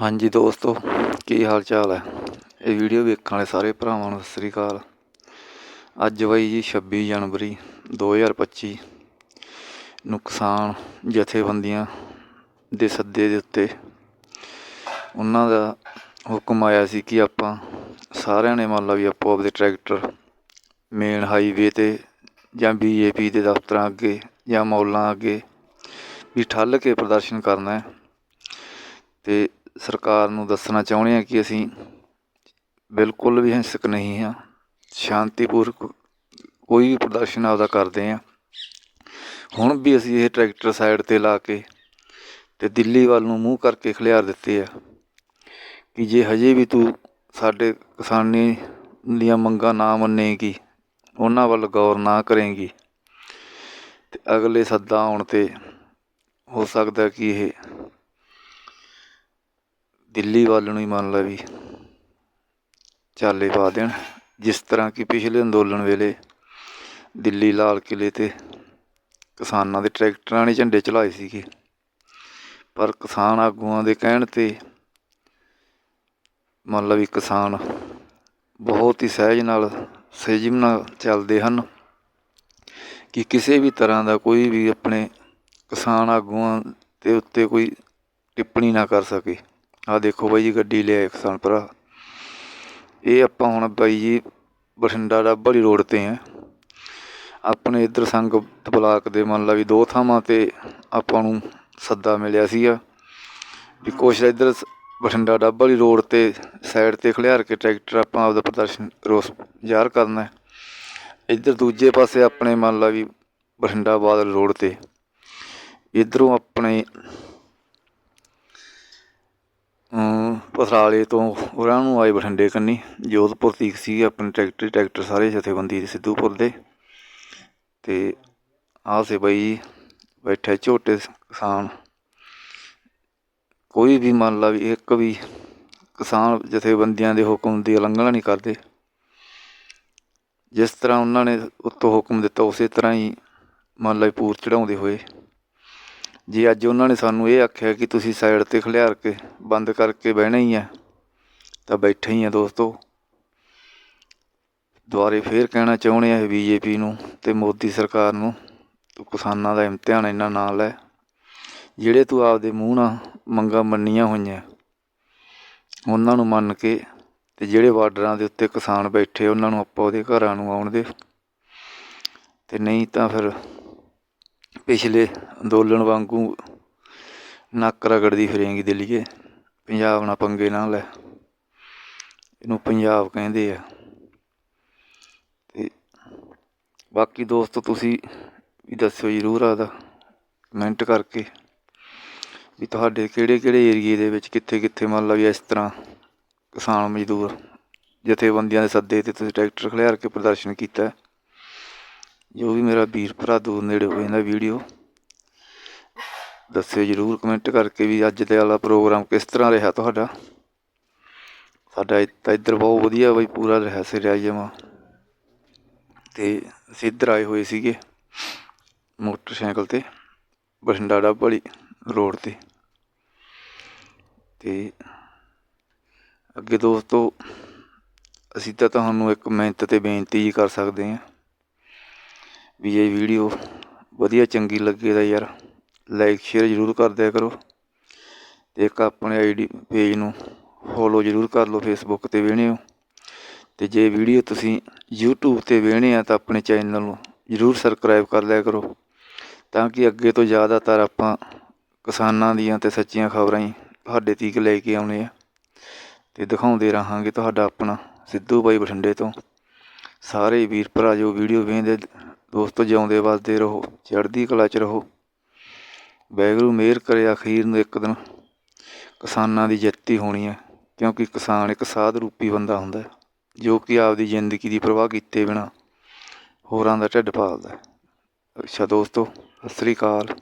ਹਾਂਜੀ ਦੋਸਤੋ, ਕੀ ਹਾਲ ਚਾਲ ਹੈ? ਇਹ ਵੀਡੀਓ ਵੇਖਣ ਵਾਲੇ ਸਾਰੇ ਭਰਾਵਾਂ ਨੂੰ ਸਤਿ ਸ੍ਰੀ ਅਕਾਲ। ਅੱਜ ਬਾਈ ਜੀ 26 ਜਨਵਰੀ 2025 ਨੁਕਸਾਨ ਜਥੇਬੰਦੀਆਂ ਦੇ ਸੱਦੇ ਦੇ ਉੱਤੇ। ਉਹਨਾਂ ਦਾ ਹੁਕਮ ਆਇਆ ਸੀ ਕਿ ਆਪਾਂ ਸਾਰਿਆਂ ਨੇ ਮੰਨ ਲਾ ਵੀ ਆਪੋ ਆਪਦੇ ਟਰੈਕਟਰ, ਮੇਨ ਹਾਈਵੇ ਤੇ ਜਾਂ ਬੀਜੇਪੀ ਦੇ ਦਫ਼ਤਰਾਂ ਅੱਗੇ ਜਾਂ ਮੌਲਾਂ ਅੱਗੇ ਵੀ ਠੱਲ ਕੇ ਪ੍ਰਦਰਸ਼ਨ ਕਰਨਾ ਹੈ। ਤੇ ਸਰਕਾਰ ਨੂੰ ਦੱਸਣਾ ਚਾਹੁੰਦੇ ਹਾਂ ਕਿ ਅਸੀਂ ਬਿਲਕੁਲ ਵੀ ਹਿੰਸਕ ਨਹੀਂ ਹਾਂ, ਸ਼ਾਂਤੀਪੂਰਕ ਕੋਈ ਵੀ ਪ੍ਰਦਰਸ਼ਨ ਆਪਦਾ ਕਰਦੇ ਹਾਂ। ਹੁਣ ਵੀ ਅਸੀਂ ਇਹ ਟਰੈਕਟਰ ਸਾਈਡ ਤੇ ਲਾ ਕੇ ਤੇ ਦਿੱਲੀ ਵੱਲ ਨੂੰ ਮੂੰਹ ਕਰਕੇ ਖਿਲਾਰ ਦਿੱਤੇ ਆ ਕਿ ਜੇ ਹਜੇ ਵੀ ਤੂੰ ਸਾਡੇ ਕਿਸਾਨੀ ਦੀਆਂ ਮੰਗਾਂ ਨਾ ਮੰਨੇਗੀ, ਉਹਨਾਂ ਵੱਲ ਗੌਰ ਨਾ ਕਰੇਗੀ, ਤੇ ਅਗਲੇ ਸੱਦਾ ਆਉਣ ਤੇ ਹੋ ਸਕਦਾ ਕਿ ਇਹ ਦਿੱਲੀ ਵੱਲ ਨੂੰ ਹੀ ਮੰਨ ਲਾ ਵੀ ਚਾਲੇ ਪਾ ਦੇਣ। ਜਿਸ ਤਰ੍ਹਾਂ ਕਿ ਪਿਛਲੇ ਅੰਦੋਲਨ ਵੇਲੇ ਦਿੱਲੀ ਲਾਲ ਕਿਲੇ ਤੇ ਕਿਸਾਨਾਂ ਦੇ ਟਰੈਕਟਰਾਂ ਨੇ ਝੰਡੇ ਚਲਾਏ ਸੀਗੇ। ਪਰ ਕਿਸਾਨ ਆਗੂਆਂ ਦੇ ਕਹਿਣ ਤੇ ਮੰਨ ਲਾ ਵੀ ਕਿਸਾਨ ਬਹੁਤ ਹੀ ਸਹਿਜ ਨਾਲ ਸਹਿਜਮ ਨਾਲ ਚੱਲਦੇ ਹਨ ਕਿ ਕਿਸੇ ਵੀ ਤਰ੍ਹਾਂ ਦਾ ਕੋਈ ਵੀ ਆਪਣੇ ਕਿਸਾਨ ਆਗੂਆਂ ਦੇ ਉੱਤੇ ਕੋਈ ਟਿੱਪਣੀ ਨਾ ਕਰ ਸਕੇ। ਆ ਦੇਖੋ ਬਾਈ ਜੀ ਗੱਡੀ ਲਿਆ ਕਿਸਾਨ ਭਰਾ। ਇਹ ਆਪਾਂ ਹੁਣ ਬਾਈ ਜੀ ਬਠਿੰਡਾ ਡੱਬਲੀ ਰੋਡ ਤੇ ਆ। ਆਪਣੇ ਇੱਧਰ ਸੰਗ ਬਲਾਕ ਦੇ ਮੰਨ ਲਾ ਵੀ ਦੋ ਥਾਵਾਂ ਤੇ ਆਪਾਂ ਨੂੰ ਸੱਦਾ ਮਿਲਿਆ ਸੀਗਾ ਵੀ ਕੁਛ ਇੱਧਰ ਬਠਿੰਡਾ ਡੱਬਲੀ ਰੋਡ ਤੇ ਸਾਈਡ ਤੇ ਖਲਿਆਰ ਕੇ ਟਰੈਕਟਰ ਆਪਾਂ ਆਪਦਾ ਪ੍ਰਦਰਸ਼ਨ ਰੋਸ ਜ਼ਾਹਰ ਕਰਨਾ ਹੈ। ਇੱਧਰ ਦੂਜੇ ਪਾਸੇ ਆਪਣੇ ਮੰਨ ਲਾ ਵੀ ਬਠਿੰਡਾ ਬਾਦਲ ਰੋਡ ਤੇ। ਇਧਰੋਂ ਆਪਣੇ ਪਥਰਾਲੇ ਤੋਂ ਉਹਨਾਂ ਨੂੰ ਆਏ ਬਠਿੰਡੇ ਕੰਨੀ। ਜੋਧਪੁਰ ਤੀਕ ਸੀ ਆਪਣੇ ਟਰੈਕਟਰ ਟਰੈਕਟਰ ਸਾਰੇ ਜਥੇਬੰਦੀ ਸਿੱਧੂਪੁਰ ਦੇ। ਤੇ ਆ ਸੇ ਬਈ ਬੈਠੇ ਝੋਟੇ ਕਿਸਾਨ। ਕੋਈ ਵੀ ਮੰਨ ਲਾ ਵੀ ਇੱਕ ਵੀ ਕਿਸਾਨ ਜਥੇਬੰਦੀਆਂ ਦੇ ਹੁਕਮ ਦੀ ਉਲੰਘਣਾ ਨਹੀਂ ਕਰਦੇ। ਜਿਸ ਤਰ੍ਹਾਂ ਉਹਨਾਂ ਨੇ ਉੱਤੋਂ ਹੁਕਮ ਦਿੱਤਾ, ਉਸੇ ਤਰ੍ਹਾਂ ਹੀ ਮੰਨ ਲਾ ਪੂਰ ਚੜਾਉਂਦੇ ਹੋਏ। ਜੇ ਅੱਜ ਉਹਨਾਂ ਨੇ ਸਾਨੂੰ ਇਹ ਆਖਿਆ ਕਿ ਤੁਸੀਂ ਸਾਈਡ ਤੇ ਖਲਿਆਰ ਕੇ ਬੰਦ ਕਰਕੇ ਬਹਿਣਾ ਹੀ ਆ, ਤਾਂ ਬੈਠੇ ਹੀ ਆ ਦੋਸਤੋ। ਦੁਆਰੇ ਫੇਰ ਕਹਿਣਾ ਚਾਹੁੰਦੇ ਆ ਬੀਜੇਪੀ ਨੂੰ ਤੇ ਮੋਦੀ ਸਰਕਾਰ ਨੂੰ, ਤੂੰ ਕਿਸਾਨਾਂ ਦਾ ਇਮਤਿਹਾਨ ਇਹਨਾਂ ਨਾਲ ਹੈ ਜਿਹੜੇ ਤੂੰ ਆਪਦੇ ਮੂੰਹ ਨਾਲ ਮੰਗਾਂ ਮੰਨੀਆਂ ਹੋਈਆਂ, ਉਹਨਾਂ ਨੂੰ ਮੰਨ ਕੇ ਤੇ ਜਿਹੜੇ ਬਾਰਡਰਾਂ ਦੇ ਉੱਤੇ ਕਿਸਾਨ ਬੈਠੇ ਉਹਨਾਂ ਨੂੰ ਆਪਾਂ ਉਹਦੇ ਘਰਾਂ ਨੂੰ ਆਉਣ ਦੇ। ਤੇ ਨਹੀਂ ਤਾਂ ਫਿਰ ਪਿਛਲੇ ਅੰਦੋਲਨ ਵਾਂਗੂ ਨੱਕ ਰਗੜਦੀ ਫਿਰੇਂਗੀ ਦਿੱਲੀਏ। ਪੰਜਾਬ ਨਾਲ ਪੰਗੇ ਨਾ ਲੈ। ਇਹਨੂੰ ਪੰਜਾਬ ਕਹਿੰਦੇ ਆ। ਤੇ ਬਾਕੀ ਦੋਸਤੋ ਤੁਸੀਂ ਵੀ ਦੱਸਿਓ ਜ਼ਰੂਰ ਆਦਾ, ਕਮੈਂਟ ਕਰਕੇ ਵੀ ਤੁਹਾਡੇ ਕਿਹੜੇ ਕਿਹੜੇ ਏਰੀਏ ਦੇ ਵਿੱਚ ਕਿੱਥੇ ਕਿੱਥੇ ਮੰਨ ਲਓ ਵੀ ਇਸ ਤਰ੍ਹਾਂ ਕਿਸਾਨ ਮਜ਼ਦੂਰ ਜਥੇਬੰਦੀਆਂ ਦੇ ਸੱਦੇ ਤੇ ਤੁਸੀਂ ਟਰੈਕਟਰ ਖਲਿਆਰ ਕੇ ਪ੍ਰਦਰਸ਼ਨ ਕੀਤਾ। ਜੋ ਵੀ ਮੇਰਾ ਵੀਰ ਭਰਾ ਦੂਰ ਨੇੜੇ ਹੋਏ ਜਾਂਦਾ ਵੀਡੀਓ, ਦੱਸਿਓ ਜਰੂਰ ਕਮੈਂਟ ਕਰਕੇ ਵੀ ਅੱਜ ਦੇ ਵਾਲਾ ਪ੍ਰੋਗਰਾਮ ਕਿਸ ਤਰ੍ਹਾਂ ਰਿਹਾ ਤੁਹਾਡਾ। ਸਾਡਾ ਤਾਂ ਇੱਧਰ ਬਹੁਤ ਵਧੀਆ ਬਈ ਪੂਰਾ ਰਿਹਾ ਸਿਰਿਆ ਜਮਾ। ਤੇ ਅਸੀਂ ਇੱਧਰ ਆਏ ਹੋਏ ਸੀਗੇ ਮੋਟਰਸਾਈਕਲ ਤੇ ਬਠਿੰਡਾ ਡੱਬ ਵਾਲੀ ਰੋਡ ਤੇ। ਤੇ ਅੱਗੇ ਦੋਸਤੋ, ਅਸੀਂ ਤਾਂ ਤੁਹਾਨੂੰ ਇੱਕ ਮਿਹਨਤ ਤੇ ਬੇਨਤੀ ਜੀ ਕਰ ਸਕਦੇ ਹਾਂ। ਵੀ ਇਹ ਵੀਡੀਓ ਵਧੀਆ ਚੰਗੀ ਲੱਗੇ ਤਾਂ ਯਾਰ ਲਾਈਕ ਸ਼ੇਅਰ ਜ਼ਰੂਰ ਕਰ ਦਿਆ ਕਰੋ ਤੇ ਇੱਕ ਆਪਣੇ ਆਈਡੀ ਪੇਜ ਨੂੰ ਫੋਲੋ ਜ਼ਰੂਰ ਕਰ ਲਓ ਫੇਸਬੁੱਕ ਤੇ ਵੇਣੇ ਹੋ। ਤੇ ਜੇ ਵੀਡੀਓ ਤੁਸੀਂ YouTube ਤੇ ਵੇਣੇ ਆ ਤਾਂ ਆਪਣੇ ਚੈਨਲ ਨੂੰ ਜ਼ਰੂਰ ਸਬਸਕ੍ਰਾਈਬ ਕਰ ਲਿਆ ਕਰੋ ਤਾਂ ਕਿ ਅੱਗੇ ਤੋਂ ਜ਼ਿਆਦਾਤਰ ਆਪਾਂ ਕਿਸਾਨਾਂ ਦੀਆਂ ਤੇ ਸੱਚੀਆਂ ਖਬਰਾਂ ਹੀ ਤੁਹਾਡੇ ਤੀਕ ਲੈ ਕੇ ਆਉਣੇ ਆ। ਤੇ ਦਿਖਾਉਂਦੇ ਰਹਾਂਗੇ ਤੁਹਾਡਾ ਆਪਣਾ ਸਿੱਧੂ ਬਾਈ ਬਠਿੰਡੇ ਤੋਂ। ਸਾਰੇ ਵੀਰ ਭਰਾ ਜੋ ਵੀਡੀਓ ਵੇਖਦੇ ਦੋਸਤੋ, ਜਿਉਂਦੇ ਵੱਸਦੇ ਰਹੋ, ਚੜ੍ਹਦੀ ਕਲਾ 'ਚ ਰਹੋ। ਵੈਗਰੂ ਮਿਹਰ ਕਰੇ, ਅਖੀਰ ਨੂੰ ਇੱਕ ਦਿਨ ਕਿਸਾਨਾਂ ਦੀ ਜਿੱਤੀ ਹੋਣੀ ਹੈ, ਕਿਉਂਕਿ ਕਿਸਾਨ ਇੱਕ ਸਾਧ ਰੂਪੀ ਬੰਦਾ ਹੁੰਦਾ ਜੋ ਕਿ ਆਪਦੀ ਜ਼ਿੰਦਗੀ ਦੀ ਪਰਵਾਹ ਕੀਤੇ ਬਿਨਾ ਹੋਰਾਂ ਦਾ ਢਿੱਡ ਪਾਲਦਾ ਅੱਛਾ ਦੋਸਤੋ, ਸਤਿ ਸ੍ਰੀ ਅਕਾਲ।